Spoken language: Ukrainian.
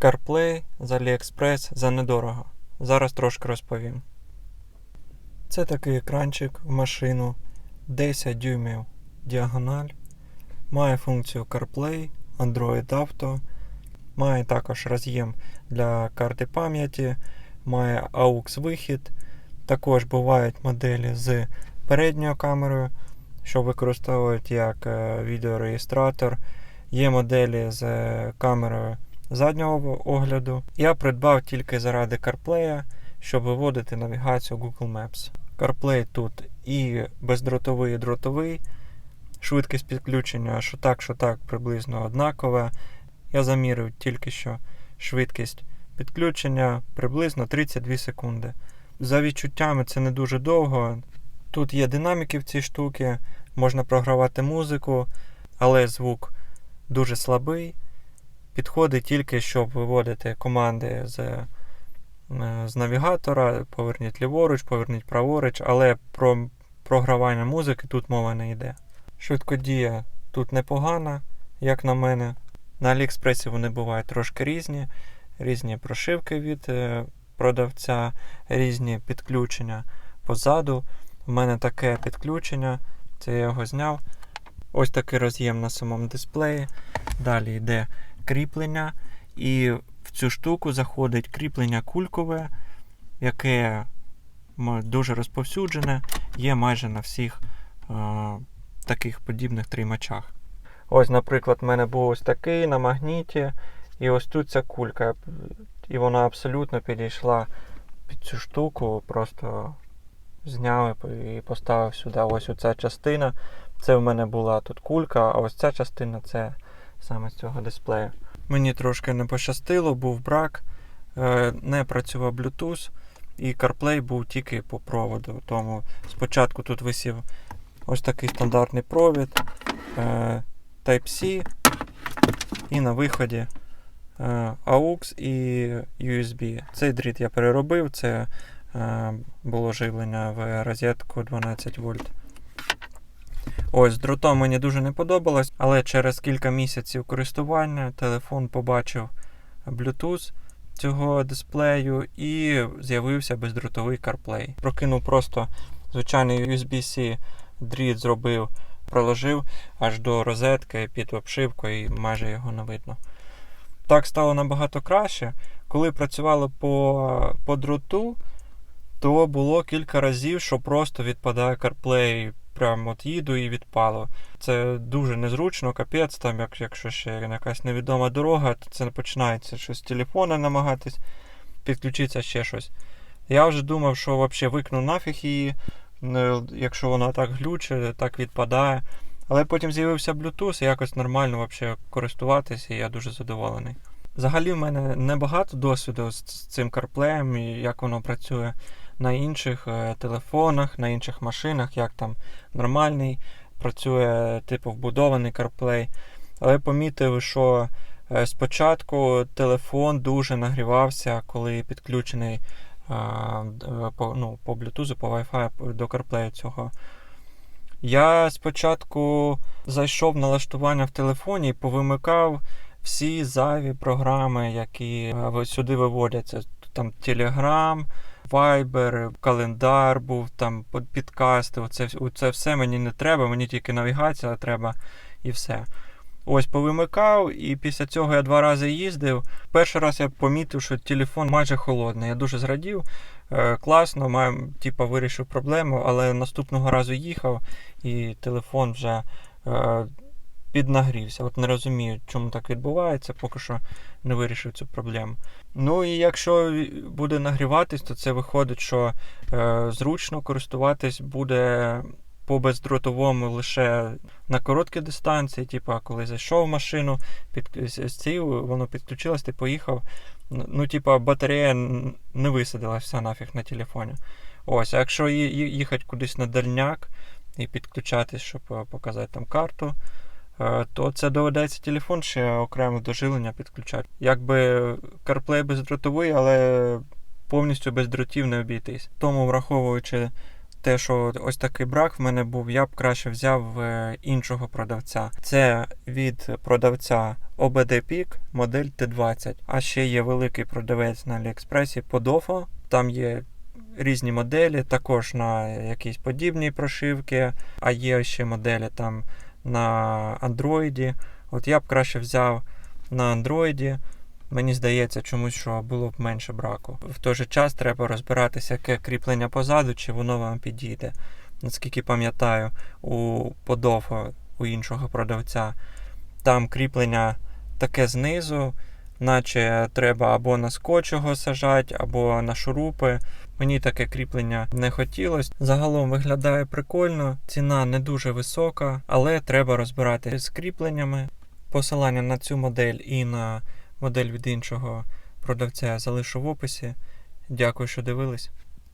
CarPlay з AliExpress за недорого. Зараз трошки розповім. Це такий екранчик в машину 10 дюймів діагональ. Має функцію CarPlay, Android Auto. Має також роз'єм для карти пам'яті, має AUX вихід. Також бувають моделі з передньою камерою, що використовують як е, відеореєстратор. Є моделі з е, камерою заднього огляду. Я придбав тільки заради CarPlay, щоб виводити навігацію Google Maps. CarPlay тут і бездротовий, і дротовий. Швидкість підключення, що так, що так, приблизно однакова. Я замірив тільки що швидкість підключення приблизно 32 секунди. За відчуттями це не дуже довго. Тут є динаміки в цій штуці, можна програвати музику, але звук дуже слабий. Підходить тільки, щоб виводити команди з, е, з навігатора, поверніть ліворуч, поверніть праворуч, але про програвання музики тут мова не йде. Швидкодія тут непогана, як на мене. На Аліекспресі вони бувають трошки різні, різні прошивки від е, продавця, різні підключення позаду. У мене таке підключення, це я його зняв. Ось такий роз'єм на самому дисплеї. Далі йде кріплення, і в цю штуку заходить кріплення кулькове, яке дуже розповсюджене, є майже на всіх е, таких подібних тримачах. Ось, наприклад, в мене був ось такий на магніті, і ось тут ця кулька. І вона абсолютно підійшла під цю штуку, просто зняв і поставив сюди ось оця частина. Це в мене була тут кулька, а ось ця частина це саме з цього дисплею. Мені трошки не пощастило, був брак, е, не працював Bluetooth, і CarPlay був тільки по проводу. Тому спочатку тут висів ось такий стандартний провід е, Type-C, і на виході е, AUX і USB. Цей дріт я переробив, це було живлення в розетку 12 вольт. Ось, з дротом мені дуже не подобалось, але через кілька місяців користування телефон побачив Bluetooth цього дисплею і з'явився бездротовий CarPlay. Прокинув просто звичайний USB-C дріт, зробив, проложив аж до розетки під обшивку і майже його не видно. Так стало набагато краще. Коли працювали по, по дроту, то було кілька разів, що просто відпадає CarPlay прям от їду і відпало. Це дуже незручно, капець, там, як, якщо ще якась невідома дорога, то це починається щось з телефона намагатись підключитися ще щось. Я вже думав, що взагалі викну нафіг її, якщо вона так глюче, так відпадає. Але потім з'явився Bluetooth і якось нормально взагалі користуватися, і я дуже задоволений. Взагалі, в мене небагато досвіду з цим CarPlay, і як воно працює на інших е, телефонах, на інших машинах, як там нормальний, працює типу вбудований CarPlay. Але помітив, що е, спочатку телефон дуже нагрівався, коли підключений по ну, по Bluetooth, по Wi-Fi до CarPlay цього. Я спочатку зайшов в налаштування в телефоні і повимикав всі зайві програми, які е, сюди виводяться. Там Telegram, Viber, календар був, там підкасти. Оце, оце все мені не треба, мені тільки навігація треба і все. Ось повимикав, і після цього я два рази їздив. Перший раз я помітив, що телефон майже холодний. Я дуже зрадів. Е, класно, маю, типу, вирішив проблему, але наступного разу їхав, і телефон вже. Піднагрівся. От не розумію, чому так відбувається, поки що не вирішив цю проблему. Ну і якщо буде нагріватись, то це виходить, що е, зручно користуватись буде по бездротовому лише на короткі дистанції. Типу, коли зайшов в машину, під сів, воно підключилось, ти поїхав. Ну, типу, батарея не висадилася нафіг на телефоні. Ось, а якщо їхати кудись на дальняк і підключатись, щоб е, показати там карту. Е, то це доведеться телефон ще окремо до жилення підключати. Якби CarPlay бездротовий, але повністю без дротів не обійтись. Тому, враховуючи те, що ось такий брак в мене був, я б краще взяв е, іншого продавця. Це від продавця OBD Peak модель T20. А ще є великий продавець на Аліекспресі Podofo. Там є різні моделі, також на якісь подібні прошивки, а є ще моделі там на Android. От я б краще взяв на Android. Мені здається, чомусь, що було б менше браку. В той же час треба розбиратися, яке кріплення позаду, чи воно вам підійде. Наскільки пам'ятаю, у Подофо, у іншого продавця, там кріплення таке знизу, наче треба або на скотч його сажати, або на шурупи. Мені таке кріплення не хотілося. Загалом виглядає прикольно, ціна не дуже висока, але треба розбирати з кріпленнями. Посилання на цю модель і на модель від іншого продавця залишу в описі. Дякую, що дивились.